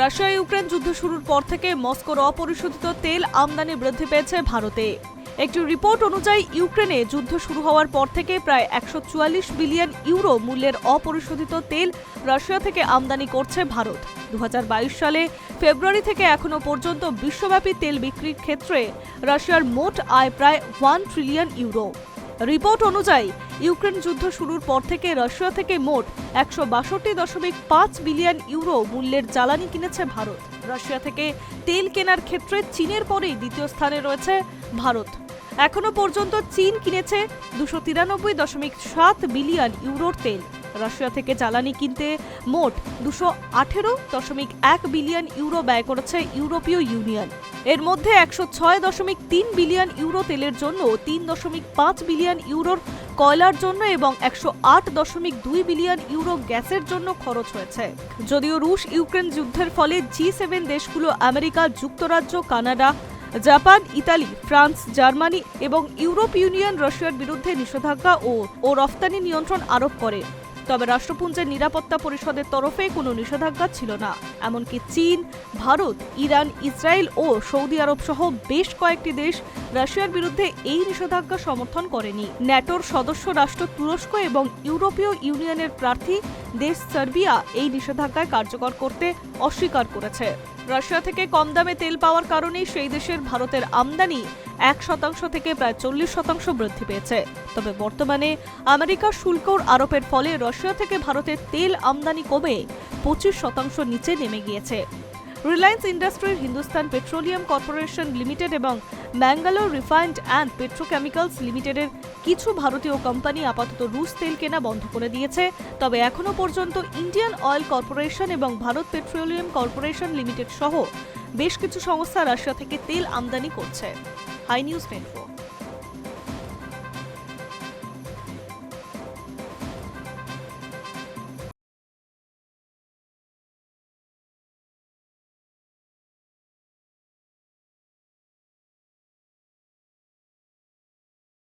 Russia Ukraine যুদ্ধ শুরুর পর থেকে মস্কোর অপরিশোধিত তেল আমদানি বৃদ্ধি পেয়েছে ভারতে। একটি রিপোর্ট অনুযায়ী, ইউক্রেনে যুদ্ধ শুরু হওয়ার পর থেকে প্রায় একশো চুয়াল্লিশ বিলিয়ন ইউরো মূল্যের অপরিশোধিত তেল রাশিয়া থেকে আমদানি করছে ভারত। দু হাজার বাইশ সালে ফেব্রুয়ারি থেকে এখনও পর্যন্ত বিশ্বব্যাপী তেল বিক্রির ক্ষেত্রে রাশিয়ার মোট আয় প্রায় ওয়ান ট্রিলিয়ন ইউরো। রিপোর্ট অনুযায়ী, ইউক্রেন যুদ্ধ শুরুর পর থেকে রাশিয়া থেকে মোট একশো বাষট্টি দশমিক পাঁচ বিলিয়ন ইউরো মূল্যের জ্বালানি কিনেছে ভারত। রাশিয়া থেকে তেল কেনার ক্ষেত্রে চীনের পরেই দ্বিতীয় স্থানে রয়েছে ভারত। এখনও পর্যন্ত চীন কিনেছে দুশো তিরানব্বই দশমিক সাত বিলিয়ন ইউরোর তেল। রাশিয়া থেকে জ্বালানি কিনতে মোট দুশো আঠেরো দশমিক এক বিলিয়ন ইউরো ব্যয় করেছে ইউরোপীয় ইউনিয়ন। এর মধ্যে একশো ছয় দশমিক তিন বিলিয়ন ইউরো তেলের জন্য, তিন দশমিক পাঁচ বিলিয়ন ইউরোর কয়লার জন্য এবং একশো আট দশমিক দুই বিলিয়ন ইউরো গ্যাসের জন্য খরচ হয়েছে। যদিও রুশ ইউক্রেন যুদ্ধের ফলে জি সেভেন দেশগুলো আমেরিকা, যুক্তরাজ্য, Canada, Japan, Italy, France, Germany এবং ইউরোপ ইউনিয়ন রাশিয়ার বিরুদ্ধে নিষেধাজ্ঞা ও ও রফতানি নিয়ন্ত্রণ আরোপ করে। তবে রাষ্ট্রপুঞ্জের নিরাপত্তা পরিষদের তরফে কোনো নিষেধাজ্ঞা ছিল না। এমনকি চীন, ভারত, ইরান, ইসরায়েল ও সৌদি আরব সহ বেশ কয়েকটি দেশ রাশিয়ার বিরুদ্ধে এই নিষেধাজ্ঞা সমর্থন করেনি। ন্যাটোর সদস্য রাষ্ট্র তুরস্ক এবং ইউরোপীয় ইউনিয়নের প্রার্থী দেশ সার্বিয়া এই নিষেধাজ্ঞায় কার্যকর করতে অস্বীকার করেছে। রাশিয়া থেকে কম দামে তেল পাওয়ার কারণেই সেই দেশের ভারতের আমদানি এক শতাংশ থেকে প্রায় চল্লিশ শতাংশ বৃদ্ধি পেয়েছে। তবে বর্তমানে আমেরিকার শুল্কর আরোপের ফলে রাশিয়া থেকে ভারতের তেল আমদানি কমে পঁচিশ শতাংশ নিচে নেমে গিয়েছে। রিলায়েন্স ইন্ডাস্ট্রির হিন্দুস্তান পেট্রোলিয়াম কর্পোরেশন লিমিটেড এবং ম্যাঙ্গালোর রিফাইন্ড অ্যান্ড পেট্রোকেমিক্যালস লিমিটেডের কিছু ভারতীয় কোম্পানি আপাতত রুশ তেল কেনা বন্ধ করে দিয়েছে। তবে এখনও পর্যন্ত ইন্ডিয়ান অয়েল কর্পোরেশন এবং ভারত পেট্রোলিয়াম কর্পোরেশন লিমিটেড সহ বেশ কিছু সংস্থা রাশিয়া থেকে তেল আমদানি করছে। High news twenty